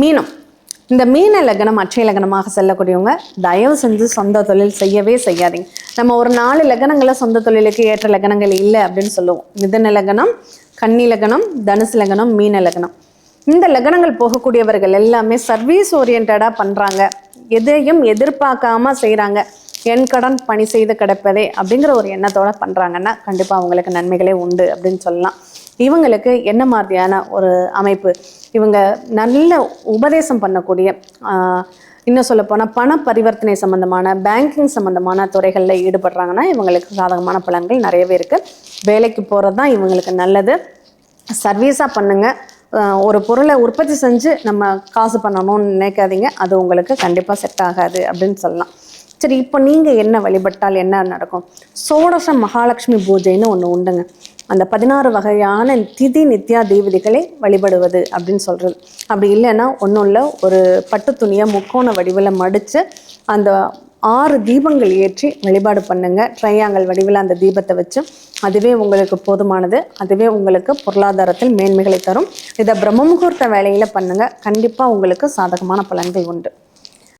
மீனம். இந்த மீன லக்னம் அச்சய லக்னமாக செல்லக்கூடியவங்க தயவு செஞ்சு சொந்த தொழில் செய்யவே செய்யாதீங்க. நம்ம ஒரு நாலு லக்னங்களை சொந்த தொழிலுக்கு ஏற்ற லக்னங்கள் இல்லை அப்படின்னு சொல்லுவோம். மிதன லக்னம் கன்னி லக்னம் தனுசு லக்னம் மீன லக்னம். இந்த லக்னங்கள் போகக்கூடியவர்கள் எல்லாமே சர்வீஸ் ஓரியன்டாக பண்ணுறாங்க எதையும் எதிர்பார்க்காம செய்கிறாங்க என் கடன் பணி செய்து கிடப்பதே அப்படிங்கிற ஒரு எண்ணத்தோட பண்ணுறாங்கன்னா கண்டிப்பாக அவங்களுக்கு நன்மைகளே உண்டு அப்படின்னு சொல்லலாம். இவங்களுக்கு என்ன மாதிரியான ஒரு அமைப்பு? இவங்க நல்ல உபதேசம் பண்ணக்கூடிய இன்னும் சொல்லப்போனால் பண பரிவர்த்தனை சம்மந்தமான பேங்கிங் சம்மந்தமான துறைகளில் ஈடுபடுறாங்கன்னா இவங்களுக்கு சாதகமான பலன்கள் நிறையவே இருக்குது வேலைக்கு போகிறது தான் இவங்களுக்கு நல்லது. சர்வீஸாக பண்ணுங்கள் ஒரு பொருளை உற்பத்தி செஞ்சு நம்ம காசு பண்ணணும்னு நினைக்காதீங்க. அது உங்களுக்கு கண்டிப்பாக செட் ஆகாது அப்படின்னு சொல்லலாம். சரி இப்போ நீங்கள் என்ன வழிபட்டால் என்ன நடக்கும்? சோடச மகாலட்சுமி பூஜைன்னு ஒன்று உண்டுங்க. அந்த பதினாறு வகையான திதி நித்யா தேவதைகளை வழிபடுவது அப்படின்னு சொல்கிறது அப்படி இல்லைன்னா ஒன்றும் இல்லை ஒரு பட்டு துணியை முக்கோண வடிவில் மடித்து அந்த ஆறு தீபங்கள் ஏற்றி வழிபாடு பண்ணுங்க. ட்ரையாங்கல் வடிவில் அந்த தீபத்தை வச்சு அதுவே உங்களுக்கு போதுமானது அதுவே உங்களுக்கு பொருளாதாரத்தில் மேன்மைகளை தரும். இதை பிரம்ம முகூர்த்த வேலையில் பண்ணுங்கள் கண்டிப்பாக உங்களுக்கு சாதகமான பலன்கள் உண்டு.